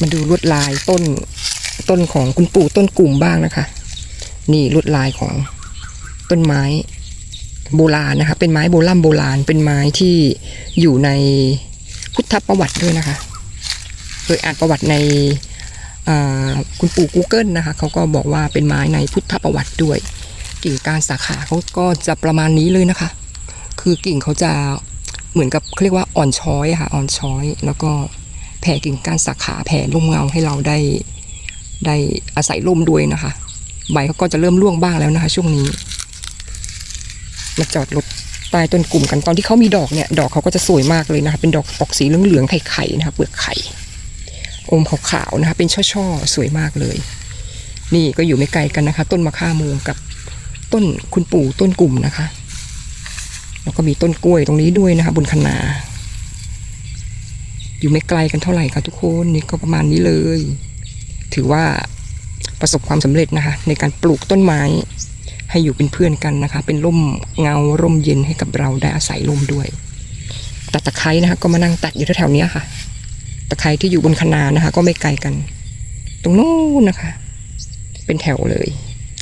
มาดูลวดลายต้นต้นของคุณปู่ต้นกลุ่มบ้างนะคะ นี่ลวดลายของต้นไม้โบราณนะคะ เป็นไม้โบราณโบราณ เป็นไม้ที่อยู่ในพุทธประวัติด้วยนะคะ เคยอ่านประวัติในคุณปู่ Google นะคะเขาก็บอกว่าเป็นไม้ในพุทธประวัติด้วยกิ่งกานสาขาเขาก็จะประมาณนี้เลยนะคะ คือกิ่งเขาจะเหมือนกับเขาเรียกว่าอ่อนช้อยค่ะอ่อนช้อยแล้วก็ ผ่กิ่งก้านสาขาแผ่ร่มเงาให้เราได้ได้อาศัยร่มด้วยนะคะ ใบเขาก็จะเริ่มร่วงบ้างแล้วนะคะ ช่วงนี้มาจอดรถใต้ต้นกลุ่มกันตอนที่เขามีดอกเนี่ย ดอกเขาก็จะสวยมากเลยนะคะ เป็นดอกออกสีเหลืองๆไข่ๆนะคะ เปลือกไข่อมขาวๆนะคะ เป็นช่อๆสวยมากเลย นี่ก็อยู่ไม่ไกลกันนะคะ ต้นมะข่ามงกับต้นคุณปู่ต้นกลุ่มนะคะ แล้วก็มีต้นกล้วยตรงนี้ด้วยนะคะ บนคะนา อยู่ไม่ไกลกันเท่าไหร่ค่ะทุกคนนี่ก็ประมาณนี้เลย ถือว่าประสบความสำเร็จนะคะ ในการปลูกต้นไม้ ให้อยู่เป็นเพื่อนกันนะคะ เป็นร่มเงาร่มเย็นให้กับเราได้อาศัยร่มด้วยตัดตะไคร้นะคะ ก็มานั่งตัดอยู่แถวๆนี้ค่ะ ตะไคร้ที่อยู่บนคะนานะคะ ก็ไม่ไกลกัน ตรงโน้นนะคะ เป็นแถวเลย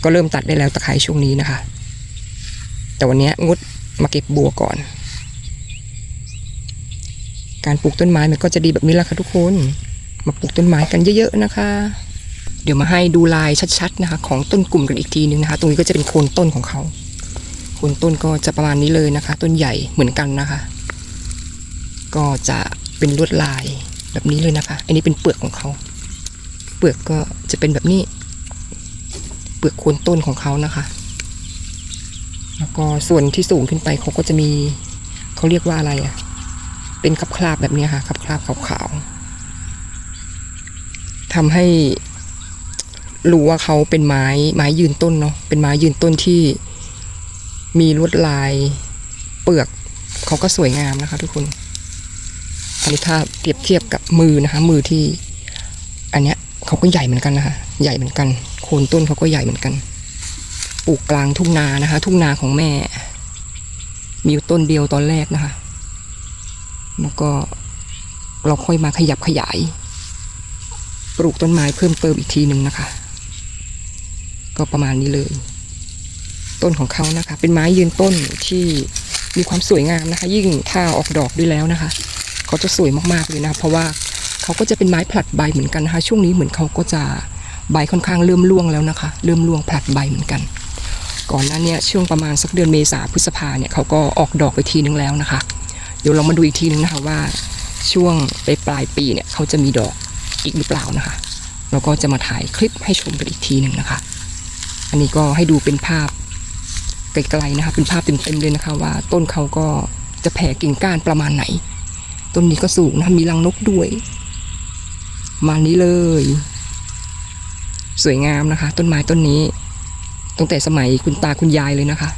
ก็เริ่มตัดได้แล้วตะไคร้ช่วงนี้นะคะ แต่วันนี้งดมาเก็บบัวก่อน การปลูกต้นไม้มันก็จะดีแบบนี้แหละค่ะทุกคน มาปลูกต้นไม้กันเยอะๆนะคะ เดี๋ยวมาให้ดูลายชัดๆนะคะ ของต้นกลุ่มกันอีกทีนึงนะคะ ตรงนี้ก็จะเป็นโคนต้นของเขาโคนต้นก็จะประมาณนี้เลยนะคะ ต้นใหญ่เหมือนกันนะคะ ก็จะเป็นลวดลายแบบนี้เลยนะคะ อันนี้เป็นเปลือกของเขา เปลือกก็จะเป็นแบบนี้ เปลือกโคนต้นของเขานะคะ แล้วก็ส่วนที่สูงขึ้นไปเขาก็จะมีเขาเรียกว่าอะไรอะ่ะ เป็นคราบคราบๆแบบนี้ค่ะคราบคราบๆขาวๆทำให้รู้ว่าเขาเป็นไม้ไม้ยืนต้นเนาะเป็นไม้ยืนต้นที่มีลวดลายเปลือกเขาก็สวยงามนะคะ ทุกคนอันนี้ถ้าเปรียบเทียบกับมือนะคะ มือที่ อันเนี้ยเขาก็ใหญ่เหมือนกันนะคะ ใหญ่เหมือนกัน โคนต้นเขาก็ใหญ่เหมือนกันปลูกกลางทุ่งนานะคะ ทุ่งนาของแม่ มีอยู่ต้นเดียวตอนแรกนะคะ แล้วก็เราค่อยมาขยับขยาย ปลูกต้นไม้เพิ่มเติมอีกทีหนึ่งนะคะ ก็ประมาณนี้เลย ต้นของเขานะคะ เป็นไม้ยืนต้นที่มีความสวยงามนะคะ ยิ่งถ้าออกดอกด้วยแล้วนะคะเขาจะสวยมากๆเลยนะะเพราะว่าเขาก็จะเป็นไม้ผลัดใบเหมือนกันนะคะ ช่วงนี้เหมือนเขาก็จะใบค่อนข้างเริ่มร่วงแล้วนะคะ เริ่มร่วงผลัดใบเหมือนกัน ก่อนหน้านี้ช่วงประมาณสักเดือนเมษาพฤษภาเนี่ยเขาก็ออกดอกไปทีนึงแล้วนะคะ เดี๋ยวเรามาดูอีกทีนึงนะคะว่าช่วงปลายปลายปีเนี่ยเขาจะมีดอกอีกหรือเปล่านะคะ เราก็จะมาถ่ายคลิปให้ชมกันอีกทีหนึ่งนะคะ อันนี้ก็ให้ดูเป็นภาพไกลๆนะคะ เป็นภาพเต็มๆเลยนะคะ ว่าต้นเขาก็จะแผ่กิ่งก้านประมาณไหน ต้นนี้ก็สูงนะมีรังนกด้วย มานี้เลย สวยงามนะคะ ต้นไม้ต้นนี้ตั้งแต่สมัยคุณตาคุณยายเลยนะคะ